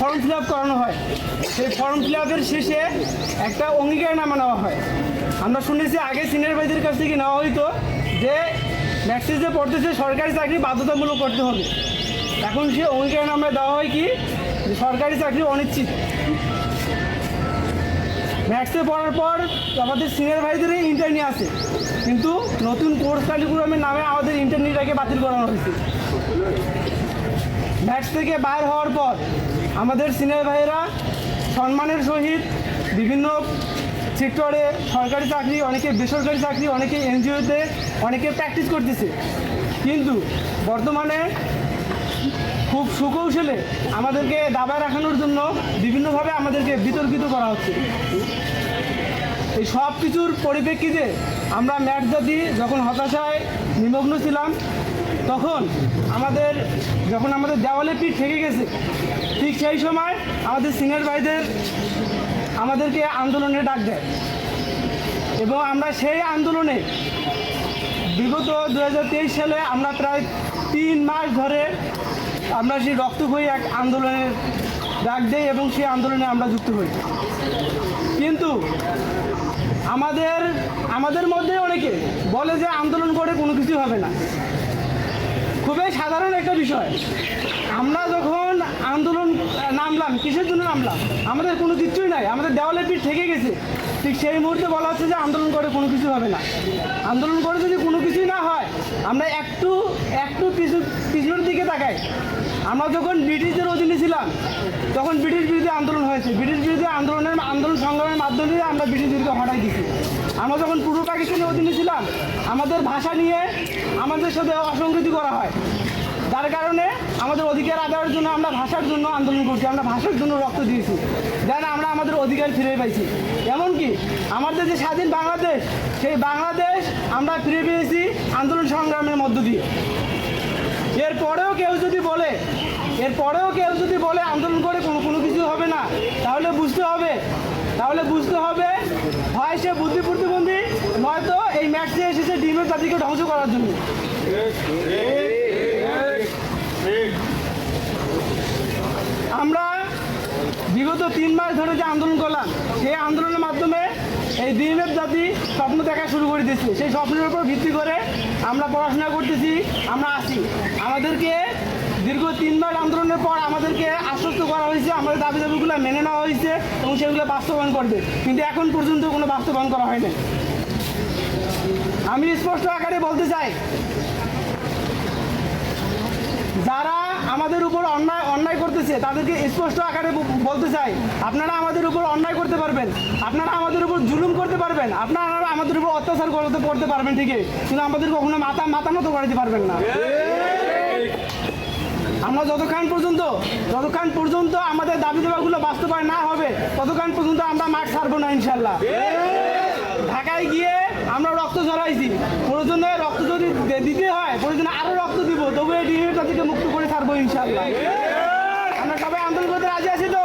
Form fill করানো হয়। সেই ফর্ম ফিল শেষে একটা অঙ্গীকারনামা নেওয়া হয়। আমরা শুনেছি আগে সিনিয়র ভাইদের কাছ থেকে নেওয়া হইতো যে ম্যাক্সিসে পড়তেছে, সরকারি চাকরি বাধ্যতামূলক করতে হবে। এখন সে অঙ্গীকারনামা দেওয়া হয় কি? সরকারি চাকরি অনিশ্চিত। ম্যাথসে পড়ার পর আমাদের সিনিয়র ভাইদেরই ইন্টারনি আছে। কিন্তু নতুন কোর্স কারিকুলামের নামে আমাদের ইন্টারনিটাকে বাতিল করানো হয়েছে। ম্যাথস থেকে বাইর হওয়ার পর আমাদের সিনিয়র ভাইয়েরা সম্মানের সহিত বিভিন্ন সেক্টরে সরকারি চাকরি, অনেকে বেসরকারি চাকরি, অনেকে এনজিওতে, অনেকে প্র্যাকটিস করতেছে। কিন্তু বর্তমানে খুব সুকৌশলে আমাদেরকে দাবায় রাখানোর জন্য বিভিন্নভাবে আমাদেরকে বিতর্কিত করা হচ্ছে। এই সব কিছুর পরিপ্রেক্ষিতে আমরা ম্যাট জাতি যখন হতাশায় নিমগ্ন ছিলাম, তখন আমাদের, যখন আমাদের দেওয়ালে পিঠ থেকে গেছে, ঠিক সেই সময় আমাদের সিনিয়র ভাইদের আমাদেরকে আন্দোলনে ডাক দেয়। এবং আমরা সেই আন্দোলনে বিগত দু হাজার তেইশ সালে আমরা প্রায় তিন মাস ধরে আমরা সেই রক্তক্ষয়ী এক আন্দোলনের ডাক দেই এবং সেই আন্দোলনে আমরা যুক্ত হই। কিন্তু আমাদের আমাদের মধ্যে অনেকে বলে যে আন্দোলন করে কোনো কিছু হবে না। খুবই সাধারণ একটা বিষয়। আমরা যখন আন্দোলন নামলাম, কিসের জন্য নামলাম? আমাদের কোনো কিছুই নাই। আমাদের দেওয়ালে পিঠ থেকে গেছে। ঠিক সেই মুহূর্তে বলা হচ্ছে যে আন্দোলন করে কোনো কিছু হবে না। আন্দোলন করে যদি কোনো কিছুই না হয়, আমরা একটু একটু পিছু, পিছনের দিকে তাকাই। আমরা যখন ব্রিটিশদের অধীনে ছিলাম, তখন ব্রিটিশ বিরোধী আন্দোলন হয়েছে। ব্রিটিশ বিরোধী আন্দোলনের, আন্দোলন সংগ্রামের মাধ্যমে আমরা ব্রিটিশদেরকে হটাই দিছি আমরা যখন পূর্ব পাকিস্তানের অধীনে ছিলাম, আমাদের ভাষা নিয়ে আমাদের সাথে অসংগতি করা হয়। যার কারণে আমাদের অধিকার আদায়ের জন্য আমরা ভাষার জন্য আন্দোলন করছি, আমরা ভাষার জন্য রক্ত দিয়েছি। যেন আমরা আমাদের অধিকার ফিরে পাইছি। এমনকি আমাদের যে স্বাধীন বাংলাদেশ, সেই বাংলাদেশ আমরা ফিরে পেয়েছি আন্দোলন সংগ্রামের মধ্য দিয়ে। এরপরেও কেউ যদি বলে, এরপরেও কেউ যদি বলে আন্দোলন করে কোনো কোনো কিছু হবে না, তাহলে বুঝতে হবে, তাহলে বুঝতে হবে হয় সে বুদ্ধি প্রতিবন্ধী, নয়তো এই ম্যাচে এসেছে ডিমের জাতিকে ধ্বংস করার জন্য। আমরা বিগত তিন মাস ধরে যে আন্দোলন করলাম, সেই আন্দোলনের মাধ্যমে এই দিনের জাতি স্বপ্ন দেখা শুরু করে দিচ্ছে সেই স্বপ্নের উপর ভিত্তি করে আমরা পড়াশোনা করতেছি, আমরা আসি আমাদেরকে দীর্ঘ তিন মাস আন্দোলনের পর আমাদেরকে আশ্বস্ত করা হয়েছে, আমাদের দাবি দাবিগুলো মেনে নেওয়া হয়েছে এবং সেগুলো বাস্তবায়ন করবে। কিন্তু এখন পর্যন্ত কোনো বাস্তবায়ন করা হয়নি। আমি স্পষ্ট আকারে বলতে চাই, যারা আমাদের উপর অন্যায় অন্যায় করতেছে। তাদেরকে স্পষ্ট আকারে বলতে চাই। আপনারা আমাদের উপর অন্যায় করতে পারবেন। আপনারা আমাদের উপর জুলুম করতে পারবেন। আপনারা আমাদের উপর অত্যাচার করতে করতে পারবেন ঠিকই। কিন্তু আমাদের কখনো মাথা মাথা মতো করাতে পারবেন না। আমরা যতক্ষণ পর্যন্ত যতক্ষণ পর্যন্ত আমাদের দাবি দাবাগুলো বাস্তবায়ন না হবে, ততক্ষণ পর্যন্ত আমরা মাঠ ছাড়বো না, ইনশাল্লাহ। ঢাকায় গিয়ে রক্ত ঝরাইছি প্রয়োজনে রক্ত যদি দিতে হয়, প্রয়োজনে আরও রক্ত দিব। তবু এই ডিহিটা থেকে মুক্ত করে ছাড়বো ইনশাল্লাহ আমরা সবাই আন্দোলন করতে রাজি আছি তো?